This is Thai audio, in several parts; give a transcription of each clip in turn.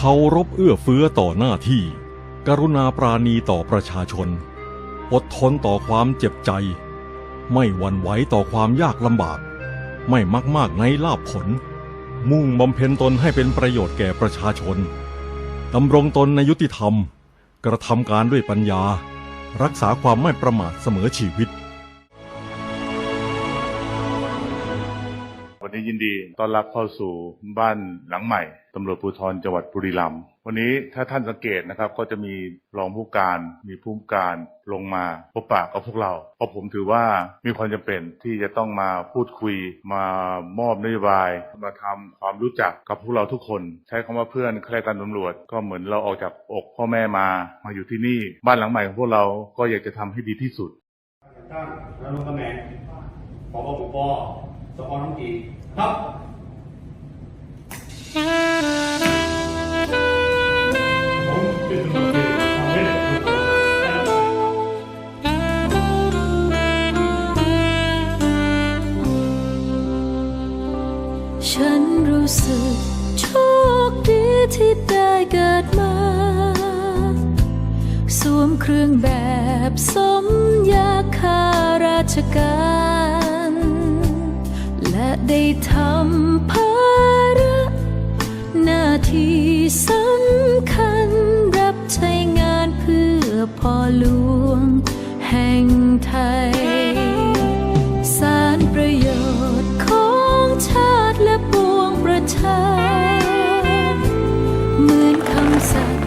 เคารพเอื้อเฟื้อต่อหน้าที่ กรุณาปราณีต่อประชาชน อดทนต่อความเจ็บใจ ไม่หวั่นไหวต่อความยากลำบาก ไม่มักมากในลาภผล มุ่งบำเพ็ญตนให้เป็นประโยชน์แก่ประชาชนดำรงตนในยุติธรรม กระทำการด้วยปัญญา รักษาความไม่ประมาทเสมอชีวิต นี้ยินดีต้อนรับเข้าสู่บ้านหลังใหม่ตำรวจภูธรจังหวัดบุรีรัมย์วันนี้ถ้าท่านสังเกตนะครับ ก็จะมีรองผู้การมีผู้การลงมาพบปะกับพวกเราเพราะผมถือว่ามีความจำเป็นที่จะต้องมาพูดคุย มามอบนโยบาย มาทำความรู้จักกับพวกเราทุกคน ใช้คำว่าเพื่อนข้าราชการตำรวจก็เหมือนเราออกจากอกพ่อแม่มามาอยู่ที่นี่บ้านหลังใหม่ของพวกเราก็อยากจะทำให้ดีที่สุดตั้งนรงตำแหน่งปปปปสพน้องกี ครับฉันรู้สึกโชคดีที่ได้เกิดมา สวมเครื่องแบบสมยาข้าราชการ ได้ทำภาระหน้าที่สำคัญรับใช้งานเพื่อพ่อหลวงแห่งไทย สารประโยชน์ของชาติและปวงประชา เหมือนคำสัตย์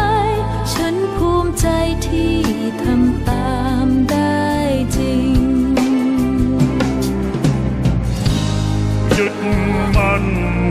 ใจที่ทำตามได้จริง ยึดมั่นใน